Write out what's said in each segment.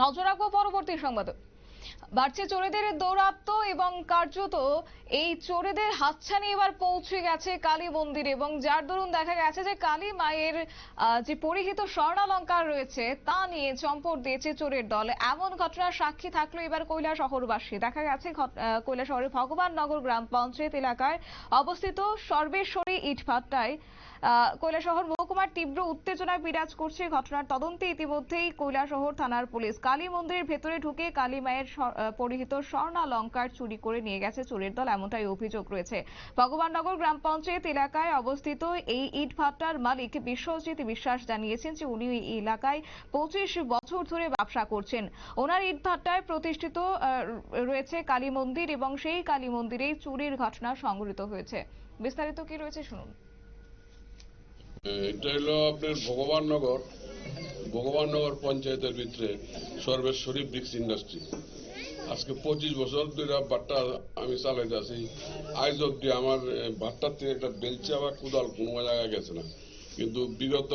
নজর রাখব পরবর্তী সংবাদে। বাড়ছে চোরেদের দৌরাত্ম এবং কার্যত এই চোরেদের হাতছানি এবার পৌঁছে গেছে কালী মন্দিরে এবং যার দরুন দেখা গেছে যে কালী মায়ের যে পরিহিত স্বর্ণালঙ্কার রয়েছে তা নিয়ে চম্পট দিয়েছে চোরের দল। এমন ঘটনার সাক্ষী থাকল এবার কৈলা শহরবাসী দেখা গেছে কৈলা শহরের ভগবান নগর গ্রাম পঞ্চায়েত এলাকায় অবস্থিত সর্বেশ্বরী ইটভাটায় কৈলাসহর মহকুমার তীব্র উত্তেজনায় বিরাজ করছে ঘটনার তদন্তে ইতিমধ্যেই কৈলাসহর থানার পুলিশ। কালী মন্দিরের ভেতরে ঢুকে কালী মায়ের পরিহিত স্বর্ণালঙ্কার চুরি করে নিয়ে গেছে চোরের দল, এমনটাই অভিযোগ রয়েছে। ভগবাননগর গ্রাম পঞ্চায়েত এলাকায় অবস্থিত এই ইট ভাটার মালিক বিশ্বজিৎ বিশ্বাস জানিয়েছেন যে উনি এই এলাকায় পঁচিশ বছর ধরে ব্যবসা করছেন। ওনার ইট ভাটায় প্রতিষ্ঠিত রয়েছে কালী মন্দির এবং সেই কালী মন্দিরেই চুরির ঘটনা সংঘটিত হয়েছে। বিস্তারিত কি রয়েছে শুনুন। এটা হলো আপনার ভগবাননগর ভগবাননগর পঞ্চায়েতের ভিতরে সর্বেশ্বরী ব্রিক্স ইন্ডাস্ট্রি। আজকে পঁচিশ বছর ধরে বাট্টা আমি চালাইতে আছি। আজ অব্দি আমার বাট্টার থেকে একটা বেলচা বা কুদাল কোনো জায়গায় গেছে না। কিন্তু বিগত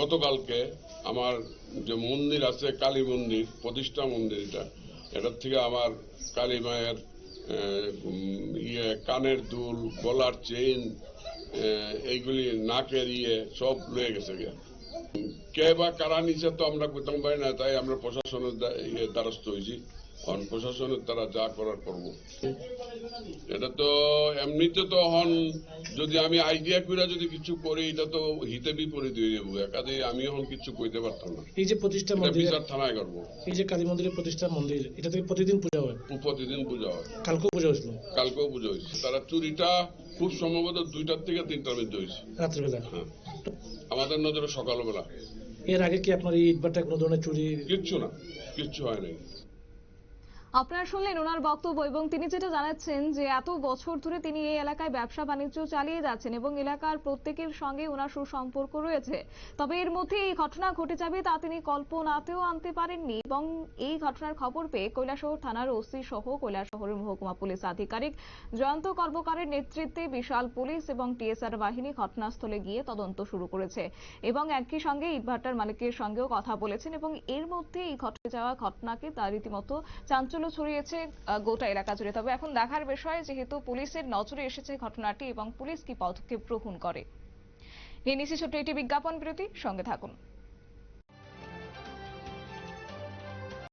গতকালকে আমার যে মন্দির আছে, কালী মন্দির, প্রতিষ্ঠা মন্দির এটা, এটার থেকে আমার কালী মায়ের ইয়ে কানের দুল, গলার চেইন এইগুলি নাকের ইয়ে সব লয়ে গেছে গিয়া। কে বা কারা নিচে তো আমরা করতাম পারি না, তাই আমরা প্রশাসনের ইয়ে দ্বারস্থ হয়েছি কারণ প্রশাসনের তারা যা করার করব। এটা তো এমনিতে তো হন যদি আমি আইডিয়া করে যদি কিছু করি এটা তো হিতে বিপরীত হয়ে যাব। একাদে আমি এখন কিছু কইতে পারতাম না। এই যে প্রতিষ্ঠা মন্দির বিচার থানায় করব। এই যে কালী মন্দিরের প্রতিষ্ঠা মন্দির এটা থেকে প্রতিদিন পূজা হয়? প্রতিদিন পূজা হয়। কালকেও পূজা হয়েছিল? কালকেও পুজো হয়েছে। তারা চুরিটা খুব সম্ভবত দুইটার থেকে তিনটার মধ্যে হয়েছে। রাত্রিবেলা? হ্যাঁ। আমাদের নজরে সকালবেলা। এর আগে কি আপনার এই ইটবারটা কোনো ধরনের চুরি কিচ্ছু না। কিচ্ছু হয় নাই। আপনারা শুনলেন ওনার বক্তব্য এবং তিনি যেটা জানাচ্ছেন যে এত বছর ধরে তিনি এই এলাকায় ব্যবসা বাণিজ্য চালিয়ে যাচ্ছেন এবং এলাকার প্রত্যেকের সঙ্গে ওনার সুসম্পর্ক রয়েছে। তবে এর মধ্যে এই ঘটনা ঘটে যাবে তা তিনি কল্পনাতেও আনতে পারেননি এবং এই ঘটনার খবর পেয়ে কৈলাসহর থানার ওসি সহ কৈলাসহরের মহকুমা পুলিশ আধিকারিক জয়ন্ত কর্মকারের নেতৃত্বে বিশাল পুলিশ এবং টিএসআর বাহিনী ঘটনাস্থলে গিয়ে তদন্ত শুরু করেছে এবং একই সঙ্গে ইটভাটার মালিকের সঙ্গেও কথা বলেছেন এবং এর মধ্যে এই ঘটে যাওয়া ঘটনাকে তার রীতিমতো চাঞ্চল্য ছড়িয়েছে আহ, গোটা এলাকা জুড়ে। তবে এখন দেখার বিষয় যেহেতু পুলিশের নজরে এসেছে ঘটনাটি এবং পুলিশ কি পদক্ষেপ গ্রহণ করে। নিয়ে ছোট্ট একটি বিজ্ঞাপন বিরতি সঙ্গে থাকুন।